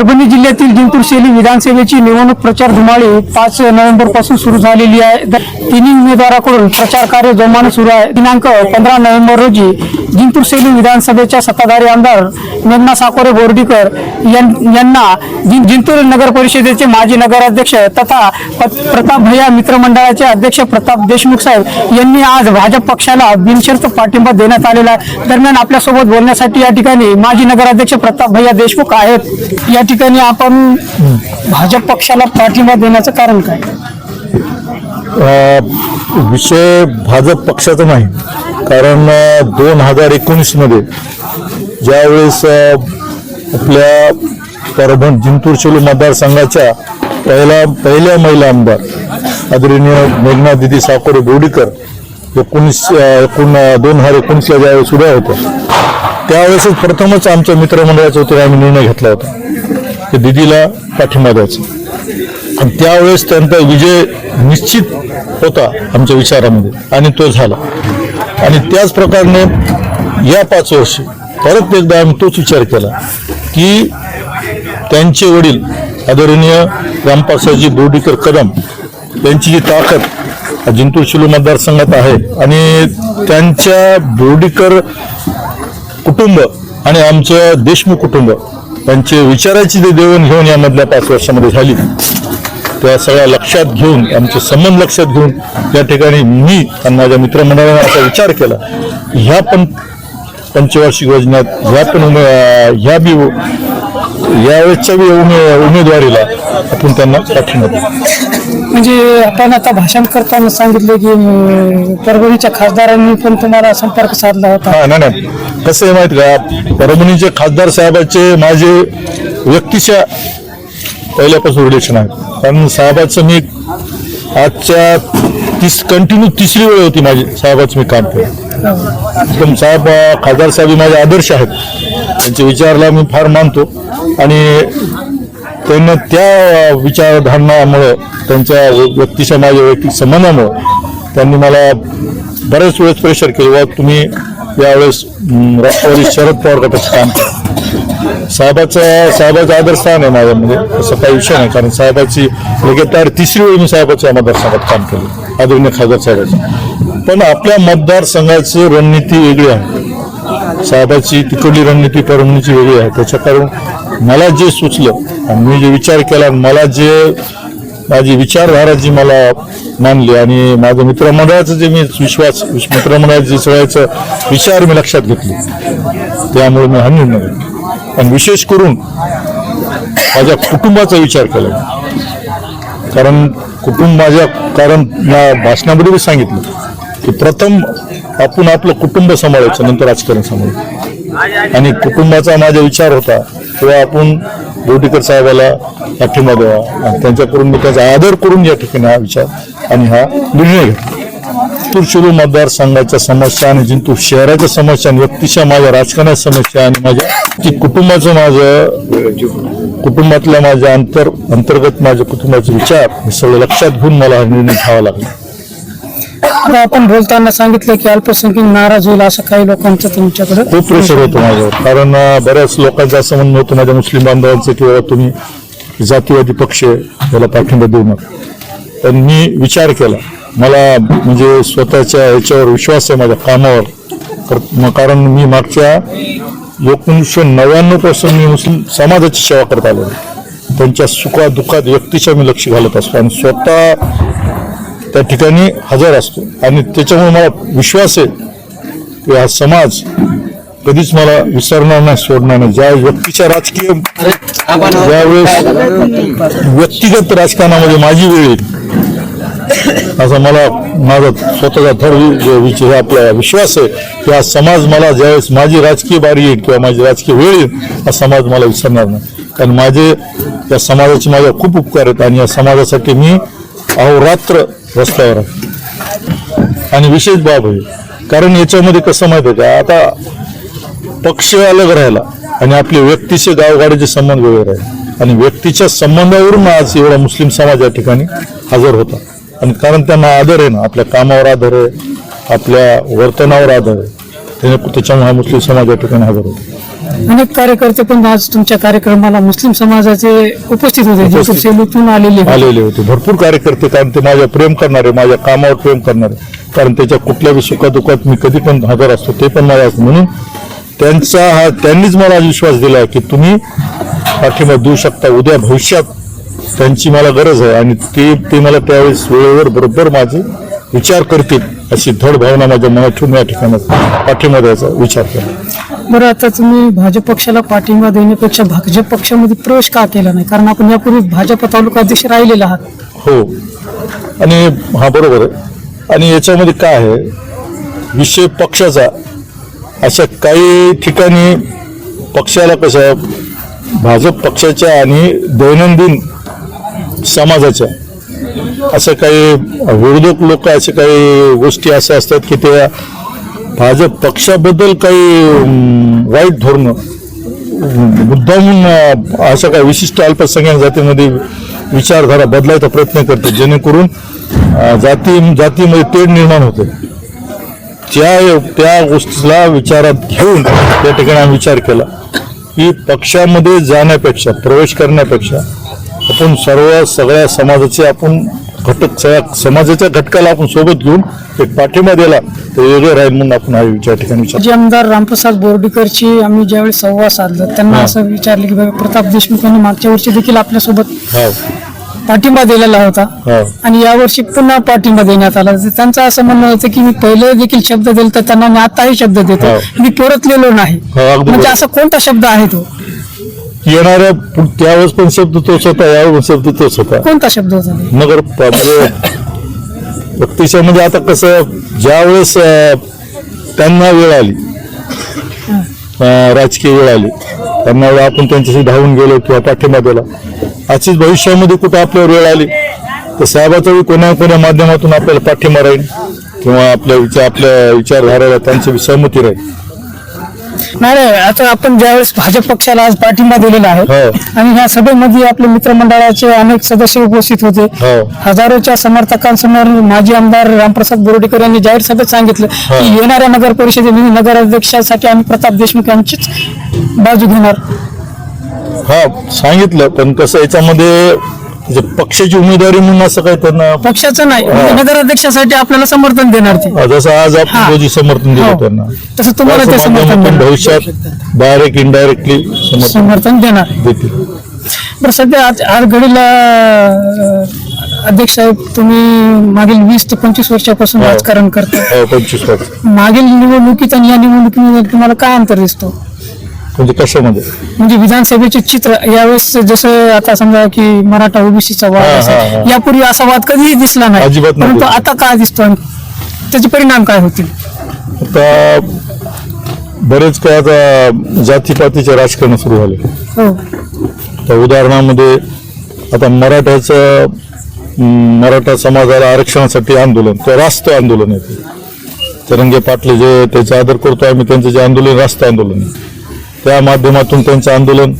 परभणी जिल्ह्यातील जिंतूर शैली विधानसभेची निवडणूक प्रचार धुमाळी पाच नोव्हेंबरपासून सुरू झालेली आहे. तिन्ही उमेदवाराकडून प्रचार कार्य जोमाने सुरू आहे. दिनांक पंधरा नोव्हेंबर रोजी जिंतूर शैली विधानसभेच्या सत्ताधारी आमदार मेघना साकोरे बोर्डीकर यां- यांना जिंतूर नगर परिषदेचे माजी नगराध्यक्ष तथा प्रताप भैया मित्रमंडळाचे अध्यक्ष प्रताप देशमुख साहेब यांनी आज भाजप पक्षाला बिनशर्त पाठिंबा देण्यात आलेला आहे. दरम्यान आपल्यासोबत बोलण्यासाठी या ठिकाणी माजी नगराध्यक्ष प्रताप भैया देशमुख आहेत. या ठिकाणी आपण भाजप पक्षाला पाठिंबा देण्याचं कारण काय? विषय भाजप पक्षाचा नाही. कारण दोन हजार एकोणीसमध्ये ज्यावेळेस आपल्या परभण जिंतूर शेलू मतदारसंघाच्या पहिला पहिल्या महिला आमदार आदरणीय मेघना दिदी साकोरे बोर्डीकर एकोणीस एकूण दोन हजार एकोणीसला ज्यावेळेस उभ्या होत्या त्यावेळेसच प्रथमच आमच्या मित्रमंडळाच्या होते आम्ही निर्णय घेतला होता. की दिदीला पाठिंबा द्यायचा. आणि त्यावेळेस त्यांचा विजय निश्चित होता आमच्या विचारामध्ये. आणि तो झाला. आणि त्याच प्रकारे या पाच वर्षी परत एकदा आम्ही तोच विचार केला की त्यांचे वडील आदरणीय रामपासाजी बोर्डीकर कदम यांची जी ताकद जिंतूर शिलू मतदारसंघात आहे आणि त्यांच्या बोर्डीकर कुटुंब आणि आमचं देशमुख कुटुंब त्यांचे विचाराची जे देवणघेवण यामधल्या पाच वर्षामध्ये झाली त्या सगळ्या लक्षात घेऊन आमचे संबंध लक्षात घेऊन या ठिकाणी मी आणि माझ्या मित्रमंडळाने असा विचार केला ह्या पण पंचवार्षिक योजनेत ह्या पण उमे ह्या बी यावेळेसच्या बी उमे उमेदवारीला आपण त्यांना पाठिंबा. म्हणजे आपण आता भाषण करताना सांगितले की परभणीच्या खासदारांनी पण तुम्हाला संपर्क साधला होता. हा नाही नाही. कसं आहे माहीत का? परभणीचे खासदार साहेबाचे माझे व्यक्तीच्या पहिल्यापासून रिलेशन आहे कारण साहेबाचं मी आजच्या तीस कंटिन्यू तिसरी वेळ होती माझी साहेबाचं मी काम केलं. एकदम साहेब अं, खासदार साहेब माझे आदर्श आहेत. त्यांच्या विचाराला मी फार मानतो. आणि त्यांना त्या विचारधारणामुळं त्यांच्या व्यक्तीच्या माझ्या वैयक्तिक संबंधामुळं त्यांनी मला बरेच वेळेस प्रेशर केले. व तुम्ही यावेळेस राष्ट्रवादी शरद पवार गटाचं काम करा. साहेबाचा साहेबाचं आदरस्थान आहे माझ्यामध्ये असं काही विषय नाही. कारण साहेबाची लगातार तिसरी वेळी मी साहेबाच्या मतदारसंघात काम केलं. आदरणीय खासदार साहेबाचं. पण आपल्या मतदारसंघाची रणनीती वेगळी आहे. साहेबाची तिकडली रणनीती परभणीची वेगळी आहे. त्याच्या कारण मला जे सुचलं आणि मी जे विचार केला मला जे माझी विचारधारा जी मला मानली आणि माझं मित्रमंडळाचं जे मी विश्वास विश- जे सगळ्याचं विचार मी लक्षात घेतले. त्यामुळे मी हा निर्णय घेतला. आणि विशेष करून माझ्या कुटुंबाचा विचार केला. कारण कुटुंब माझ्या कारण या भाषणामध्ये मी सांगितलं. की प्रथम आपण आपलं कुटुंब सांभाळायचं नंतर राजकारण सांभाळायचं आणि कुटुंबाचा माझा विचार होता तेव्हा आपण बोटीकर साहेबाला पाठिंबा द्यावा. आणि त्यांच्याकडून मी त्याचा आदर करून या ठिकाणी हा विचार आणि हा निर्णय घेतला. जिंतूर मतदारसंघाच्या समस्या आणि जिंतूर शहराच्या समस्या आणि व्यक्तीच्या माझ्या राजकारणाच्या समस्या आणि माझ्या की कुटुंबाचं माझं कुटुंबातल्या माझ्या अंतर अंतर्गत माझ्या कुटुंबाचे विचार हे सगळं लक्षात घेऊन मला हा निर्णय घ्यावा लागला. आता आपण बोलताना सांगितलं की अल्पसंख्याक नाराज होईल असं काही लोकांचं तुमच्याकडे? खूप प्रेशर होतो माझ्यावर. कारण बऱ्याच लोकांचं असं म्हणणं होतं माझ्या मुस्लिम बांधवांचं की बाबा तुम्ही जातीवादी पक्ष याला पाठिंबा देऊ नका. पण मी विचार केला. मला म्हणजे स्वतःच्या याच्यावर विश्वास आहे माझ्या कामावर. कारण मी मागच्या एकोणीसशे नव्याण्णवपासून मी मुस्लिम समाजाची सेवा करत आलो त्यांच्या सुखा दुःखात व्यक्तीच्या मी लक्ष घालत असतो. आणि स्वतः त्या ठिकाणी हजर असतो. आणि त्याच्यामुळे मला विश्वास आहे की हा समाज कधीच मला विसरणार नाही सोडणार नाही. ज्या व्यक्तीच्या राजकीय ज्यावेळेस व्यक्तिगत राजकारणामध्ये माझी वेळ येईल असा मला माझा स्वतःचा थर आपला विश्वास आहे की हा समाज मला ज्यावेळेस माझी राजकीय बारी येईल किंवा माझी राजकीय वेळ येईल हा समाज मला विसरणार नाही. कारण माझे या समाजाचे माझ्या खूप उपकार आहेत आणि या समाजासाठी मी अहोरात्र रस्त्यावर. आणि विशेष बाब आहे. कारण याच्यामध्ये कसं माहिती आहे का? आता पक्ष अलग राहिला आणि आपले व्यक्तीचे गावगाडीचे संबंध वेगळे राहिले. आणि व्यक्तीच्या संबंधावरून आज एवढा मुस्लिम समाज या ठिकाणी हजर होता. आणि कारण त्यांना आदर आहे ना आपल्या कामावर आदर आहे आपल्या वर्तनावर आदर आहे त्याने त्याच्यामुळे हा मुस्लिम समाज या ठिकाणी हजर होता. अनेक कार्यकर्ते पण आज तुमच्या कार्यक्रमाला मुस्लिम समाजाचे उपस्थित होते. सेलूतून आलेले होते. आलेले होते. भरपूर कार्यकर्ते कारण ते माझ्या प्रेम करणारे माझ्या कामावर प्रेम करणारे. कारण त्याच्या कुठल्याही सुखादुखात मी कधी पण हजर असतो ते पण मला. म्हणून त्यांचा हा त्यांनीच मला विश्वास दिला की तुम्ही पाठिंबा देऊ शकता. उद्या भविष्यात त्यांची मला गरज आहे आणि ते ते मला त्यावेळेस वेळेवर बरोबर माझे विचार करतील अशी धड भावना माझ्या मनात ठेवून या ठिकाणी पाठिंबा द्यायचा विचार केला. बरं आता तुम्ही भाजप पक्षाला पाठिंबा देण्यापेक्षा भाजप पक्षामध्ये प्रवेश का केला नाही? कारण आपण यापूर्वी भाजप तालुका अध्यक्ष राहिलेला आहात. हो. आणि हा बरोबर आहे. आणि याच्यामध्ये काय आहे? विषय पक्षाचा अशा काही ठिकाणी पक्षाला कसं भाजप पक्षाच्या आणि दैनंदिन समाजाच्या असं काही विरोधक लोक असे काही गोष्टी अशा असतात की त्या भाजप पक्षाबद्दल काही वाईट धोरणं मुद्दामून अशा काही विशिष्ट अल्पसंख्याक जातीमध्ये विचारधारा बदलायचा प्रयत्न करते. जेणेकरून जाती जातीमध्ये तेढ निर्माण होते. त्या त्या गोष्टीला विचारात घेऊन त्या ठिकाणी आम्ही विचार केला की पक्षामध्ये जाण्यापेक्षा प्रवेश करण्यापेक्षा आपण सर्व सगळ्या समाजाचे आपण घटक सगळ्या समाजाच्या घटकाला आपण सोबत घेऊन एक पाठिंबा दिला तर वेगळं राहील म्हणून आपण हा विचार ठिकाणी विचार माजी आमदार रामप्रसाद बोर्डीकरची आम्ही ज्यावेळी संवाद साधला त्यांना. असं विचारलं की बाबा प्रताप देशमुख यांनी मागच्या वर्षी देखील आपल्यासोबत पाठिंबा दिलेला होता. आणि यावर्षी पुन्हा पाठिंबा देण्यात आला. त्यांचं असं म्हणणं होतं की मी पहिले देखील शब्द दिला तर त्यांना मी आताही शब्द देतो. मी परतलेलो नाही. म्हणजे. असा कोणता शब्द आहे तो? येणाऱ्या पु- त्यावेळेस पण शब्द तोच होता यावेळेस पण शब्द तोच होता. कोणता शब्द होता? नगर प- म्हणजे व्यक्तिशः म्हणजे आता कसं ज्यावेळेस अं, त्यांना वेळ आली अं, राजकीय वेळ आली त्यांना वेळ आपण त्यांच्याशी धावून गेलो किंवा पाठिंबा दिला अशीच भविष्यामध्ये कुठं आपल्यावर वेळ आली तर साहेबाचा बी कोणा कोण्या माध्यमातून आपल्याला पाठिंबा राहील किंवा आपल्या विचार आपल्या विचारधाराला त्यांची सहमती राहील? नाही नाही, आता आपण ज्यावेळेस भाजप पक्षाला आज पाठिंबा दिलेला आहे हो. आणि ह्या सभेमध्ये आपले मित्रमंडळाचे अनेक सदस्य उपस्थित होते हो. हजारोच्या समर्थकांसमोर माजी आमदार रामप्रसाद बोर्डीकर यांनी जाहीर सभेत सांगितलं की येणाऱ्या नगर परिषदेमध्ये नगराध्यक्षासाठी आम्ही प्रताप देशमुख यांचीच बाजू घेणार हा सांगितलं पण कसं याच्यामध्ये जे पक्षाची उमेदवारी म्हणून असं काही त्यांना पक्षाचं नाही. म्हणजे नगराध्यक्षासाठी आपल्याला समर्थन देणार ते. जसं आज आपण. रोजी समर्थन दिलं हो. त्यांना. तसं तुम्हाला ते समर्थन देणार. भविष्यात डायरेक्ट इनडायरेक्टली समर्थन समर्थन देणार. देतील. बरं सध्या आज आज घडीला अं, अध्यक्ष साहेब तुम्ही मागील वीस ते पंचवीस वर्षापासून हो. राजकारण करता. हो, पंचवीस वर्ष. मागील निवडणुकीत आणि या निवडणुकीमध्ये तुम्हाला काय अंतर दिसतो? म्हणजे कशामध्ये? म्हणजे विधानसभेचे चित्र यावेळेस जसं आता समजा की मराठा ओबीसीचा वाद असेल. यापूर्वी असा वाद कधीही दिसला नाही. अजिबात नाही परंतु. आता काय दिसतो आणि त्याचे परिणाम काय होतील? आता बरेच काय आता जातीपातीचे राजकारण सुरू झाले. हो. त्या उदाहरणामध्ये आता मराठ्याचं अं, मराठा समाजाला आरक्षणासाठी आंदोलन किंवा रास्त आंदोलन आहे तरंगे पाटले जे त्याचा आदर करतो आम्ही त्यांचं जे आंदोलन रास्त आंदोलन आहे. त्या माध्यमातून त्यांचं आंदोलन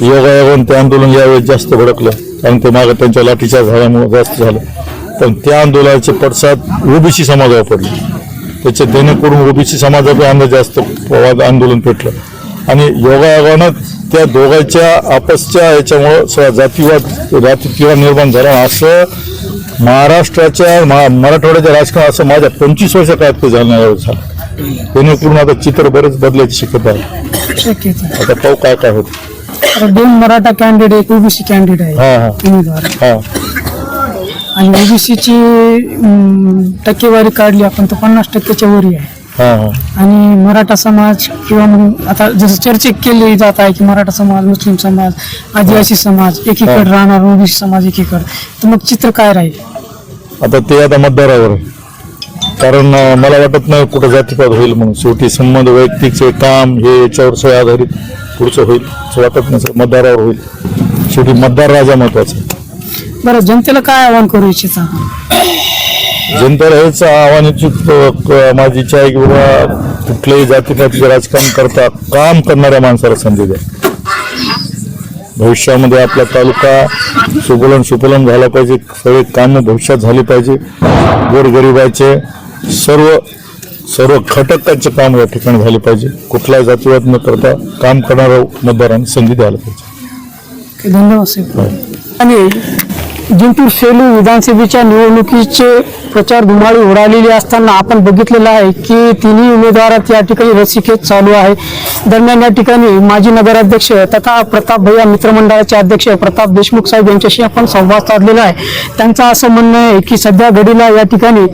योगायोगाने ते आंदोलन यावेळेस जास्त भडकलं. कारण ते मागं त्यांच्या लाठीच्या झाल्यामुळे जास्त झालं. पण त्या आंदोलनाचे पडसाद ओबीसी समाजावर पडले. त्याचे जेणेकरून ओबीसी समाजाचा अंदाज जास्त वाद आंदोलन पेटलं. आणि योगायोगानं त्या दोघांच्या आपसच्या याच्यामुळं सगळा जातीवाद किंवा निर्माण झाला. असं महाराष्ट्राच्या महा- मराठवाड्याच्या राजकारण असं माझ्या पंचवीस वर्ष काळात झालं झालं. झालं जेणेकरून आता चित्र बरेच बदलायची शक्यता आहे. शक्यच आहे. आता पाहू काय काय होत. आता दोन मराठा कॅन्डिडेट एक ओबीसी कॅन्डिडेट आहे हा हा. उमेदवार. हा. आणि ओबीसीची टक्केवारी काढली आपण तर पन्नास टक्क्याच्या वरी आहे. हा हा. आणि मराठा समाज किंवा मग आता जसं चर्चा केली जात आहे की मराठा समाज मुस्लिम समाज आदिवासी समाज एकीकडे राहणार ओबीसी समाज एकीकडे. तर मग चित्र काय राहील? आता ते आता मतदारावर आहे. कारण मला वाटत नाही कुठं जातीपात होईल म्हणून. शेवटी संबंध वैयक्तिकचे काम हे याच्यावर सगळं आधारित पुढचं होईल असं वाटत नाही सर. मतदारावर होईल. शेवटी मतदार राजा महत्त्वाचा. बरं जनतेला काय आवाहन करू इच्छिता? जनतेला हेच आव्हान इच्छित माझी इच्छा आहे की बाबा कुठल्याही जातीपातीचे राजकारण करता काम करणाऱ्या माणसाला संधी द्या. भविष्यामध्ये आपला तालुका सुफलम सुफलम झाला पाहिजे सगळे कामं भविष्यात झाली पाहिजे. गोरगरिबाचे सर्व सर्व घटकांचे काम या ठिकाणी झाले पाहिजे. कुठलाही जातीवाद न करता काम करणाऱ्या मतदारांनी संधी द्यायला पाहिजे. धन्यवाद साहेब. आणि जिंतूर सेलू विधानसभेच्या निवडणुकीचे प्रचार धुमाळी उडालेली असताना आपण बघितलेलं आहे की तिन्ही उमेदवारात या ठिकाणी रसिकेत चालू आहे. दरम्यान या ठिकाणी माजी नगराध्यक्ष तथा प्रताप भैया मित्रमंडळाचे अध्यक्ष प्रताप देशमुख साहेब यांच्याशी आपण संवाद साधलेला आहे. त्यांचं असं म्हणणं आहे की सध्या घडीला या ठिकाणी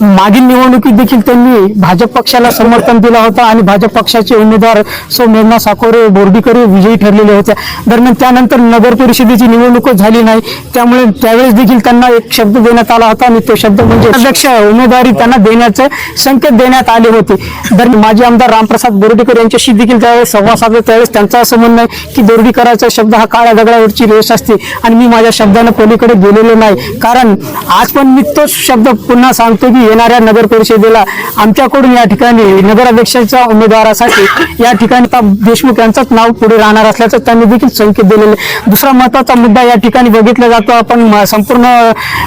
मागील निवडणुकीत देखील त्यांनी भाजप पक्षाला समर्थन दिलं होता आणि भाजप पक्षाचे उमेदवार सौ मेघना साकोरे बोर्डीकर विजयी ठरलेले होते. दरम्यान त्यानंतर नगर परिषदेची निवडणूकच झाली नाही. त्यामुळे त्यावेळेस देखील त्यांना एक शब्द देण्यात आला होता आणि तो शब्द म्हणजे अध्यक्ष उमेदवारी त्यांना देण्याचे संकेत देण्यात आले होते. दरम्यान माजी आमदार रामप्रसाद बोर्डीकर यांच्याशी देखील त्यावेळेस संवाद साधला. त्यावेळेस त्यांचा असं म्हणणं आहे की बोर्डीकरांचा शब्द हा काळ्या दगडावरची रेस असते आणि मी माझ्या शब्दानं पलीकडे गेलेलो नाही. कारण आज पण मी तोच शब्द पुन्हा सांगतो की येणाऱ्या नगर परिषदेला आमच्याकडून या ठिकाणी नगराध्यक्षाच्या उमेदवारासाठी या ठिकाणी देशमुख यांचंच नाव पुढे राहणार असल्याचं त्यांनी देखील संकेत दिलेले. आहे. दुसरा महत्त्वाचा मुद्दा या ठिकाणी बघितला जातो. आपण म- संपूर्ण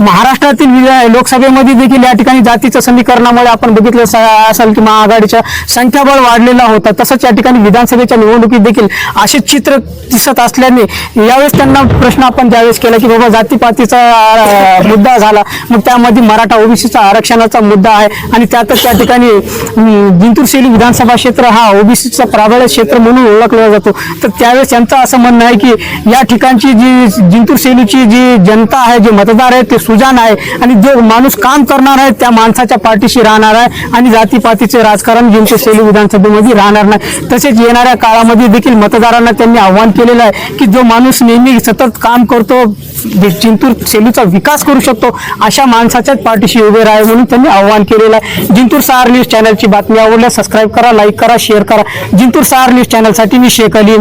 महाराष्ट्रातील लोकसभेमध्ये लोकसभेमध्ये देखील या ठिकाणी जातीच्या समीकरणामुळे आपण बघितलं स- असेल की महाआघाडीच्या संख्याबळ वाढलेला होता. तसंच या ठिकाणी विधानसभेच्या निवडणुकीत देखील असे चित्र दिसत असल्याने यावेळेस त्यांना प्रश्न आपण ज्यावेळेस केला की बाबा जातीपातीचा मुद्दा झाला. मग त्यामध्ये मराठा ओबीसीचा आरक्षणाचा मुद्दा आहे आणि त्यातच त्या ठिकाणी अं, जिंतूर शैली विधानसभा क्षेत्र हा ओबीसीचा प्राबल्य क्षेत्र म्हणून ओळखला जातो. तर त्यावेळेस त्यांचं असं म्हणणं आहे की या ठिकाणची जी जिंतूर शैलीची जी जनता आहे जे मतदार आहे ते सुजान आहे आणि जो माणूस काम करणार आहे त्या माणसाच्या पाठीशी राहणार आहे आणि जातीपातीचे राजकारण जिंतूर शैली विधानसभेमध्ये राहणार नाही. तसेच येणाऱ्या काळामध्ये देखील मतदारांना त्यांनी आव्हान केलेलं आहे की जो माणूस नेहमी सतत काम करतो जिंतूर सेलूचा विकास करू शकतो अशा माणसाच्याच पाठीशी उभे राहावे म्हणून त्यांनी आव्हान केलेलं आहे. जिंतूर सहार न्यूज चॅनलची बातमी आवडल्यास सबस्क्राईब करा लाईक करा शेअर करा. जिंतूर सहार न्यूज चॅनलसाठी मी शेख अली.